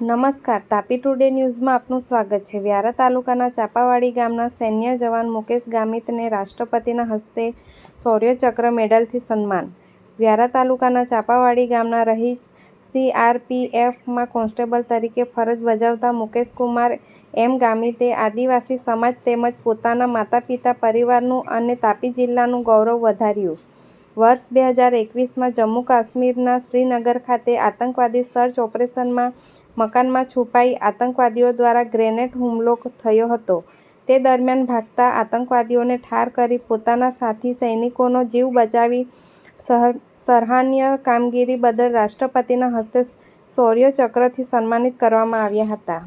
નમસ્કાર, તાપી ટુડે ન્યૂઝમાં આપનું સ્વાગત છે. વ્યારા તાલુકાના ચાપાવાડી ગામના સૈન્ય જવાન મુકેશ ગામિતને રાષ્ટ્રપતિના હસ્તે શૌર્ય ચક્ર મેડલથી સન્માન. વ્યારા તાલુકાના ચાપાવાડી ગામના રહીશ સીઆરપીએફમાં કોન્સ્ટેબલ તરીકે ફરજ બજાવતા મુકેશકુમાર એમ ગામિતે આદિવાસી સમાજ તેમજ પોતાના માતા પિતા પરિવારનું અને તાપી જિલ્લાનું ગૌરવ વધાર્યું. વર્ષ બે હજાર એકવીસમાં જમ્મુ કાશ્મીરના શ્રીનગર ખાતે આતંકવાદી સર્ચ ઓપરેશનમાં મકાનમાં છુપાઈ આતંકવાદીઓ દ્વારા ગ્રેનેડ હુમલો થયો હતો. તે દરમિયાન ભાગતા આતંકવાદીઓને ઠાર કરી પોતાના સાથી સૈનિકોનો જીવ બચાવી સરાહનીય કામગીરી બદલ રાષ્ટ્રપતિના હસ્તે શૌર્ય ચક્રથી સન્માનિત કરવામાં આવ્યા હતા.